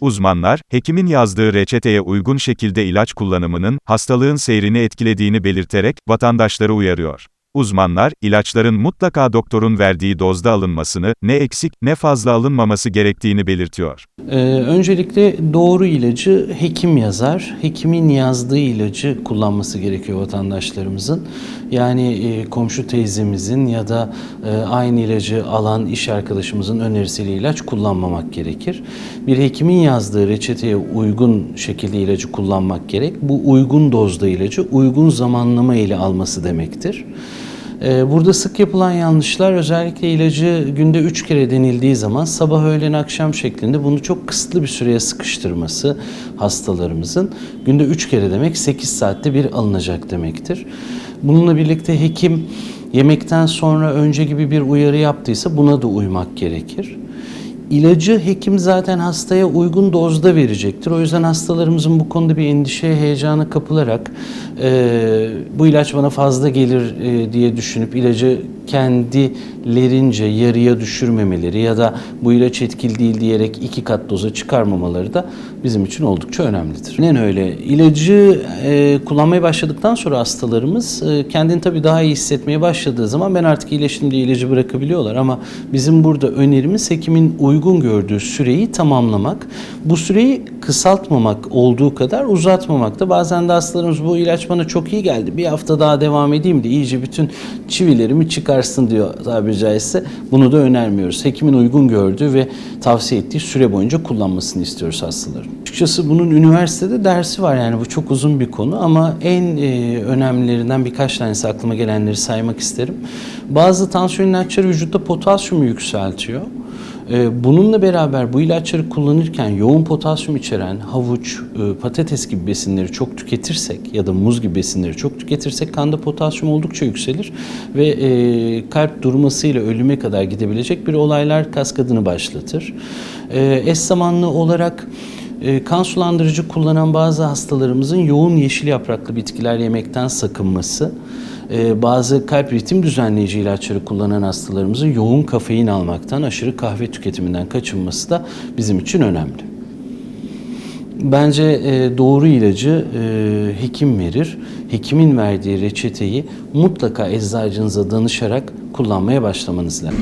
Uzmanlar, hekimin yazdığı reçeteye uygun şekilde ilaç kullanımının, hastalığın seyrini etkilediğini belirterek, vatandaşları uyarıyor. Uzmanlar, ilaçların mutlaka doktorun verdiği dozda alınmasını, ne eksik, ne fazla alınmaması gerektiğini belirtiyor. Ee, öncelikle doğru ilacı hekim yazar. Hekimin yazdığı ilacı kullanması gerekiyor vatandaşlarımızın. Yani e, komşu teyzemizin ya da e, aynı ilacı alan iş arkadaşımızın önerisiyle ilaç kullanmamak gerekir. Bir hekimin yazdığı reçeteye uygun şekilde ilacı kullanmak gerek. Bu uygun dozda ilacı uygun zamanlama ile alması demektir. Ee, Burada sık yapılan yanlışlar özellikle ilacı günde 3 kere denildiği zaman sabah öğlen akşam şeklinde bunu çok kısıtlı bir süreye sıkıştırması hastalarımızın. Günde 3 kere demek 8 saatte bir alınacak demektir. Bununla birlikte hekim yemekten sonra önce gibi bir uyarı yaptıysa buna da uymak gerekir. İlacı hekim zaten hastaya uygun dozda verecektir. O yüzden hastalarımızın bu konuda bir endişeye, heyecana kapılarak e, bu ilaç bana fazla gelir e, diye düşünüp ilacı kendilerince yarıya düşürmemeleri ya da bu ilaç etkili değil diyerek iki kat doza çıkarmamaları da bizim için oldukça önemlidir. Aynen öyle. İlacı e, kullanmaya başladıktan sonra hastalarımız e, kendini tabii daha iyi hissetmeye başladığı zaman ben artık iyileştim diye ilacı bırakabiliyorlar ama bizim burada önerimiz hekimin uygun gördüğü süreyi tamamlamak. Bu süreyi kısaltmamak olduğu kadar uzatmamak da bazen de hastalarımız bu ilaç bana çok iyi geldi bir hafta daha devam edeyim de iyice bütün çivilerimi çıkarsın diyor tabiri caizse. Bunu da önermiyoruz. Hekimin uygun gördüğü ve tavsiye ettiği süre boyunca kullanmasını istiyoruz hastaların. Açıkçası bunun üniversitede dersi var yani bu çok uzun bir konu ama en e, önemlilerinden birkaç tanesi aklıma gelenleri saymak isterim. Bazı tansiyon ilaçları vücutta potasyumu yükseltiyor. Ee, Bununla beraber bu ilaçları kullanırken yoğun potasyum içeren havuç, e, patates gibi besinleri çok tüketirsek ya da muz gibi besinleri çok tüketirsek kanda potasyum oldukça yükselir ve e, kalp durmasıyla ölüme kadar gidebilecek bir olaylar kaskadını başlatır. E, Eş zamanlı olarak kan sulandırıcı kullanan bazı hastalarımızın yoğun yeşil yapraklı bitkiler yemekten sakınması, e, bazı kalp ritim düzenleyici ilaçları kullanan hastalarımızın yoğun kafein almaktan, aşırı kahve tüketiminden kaçınması da bizim için önemli. Bence e, doğru ilacı e, hekim verir. Hekimin verdiği reçeteyi mutlaka eczacınıza danışarak kullanmaya başlamanız lazım.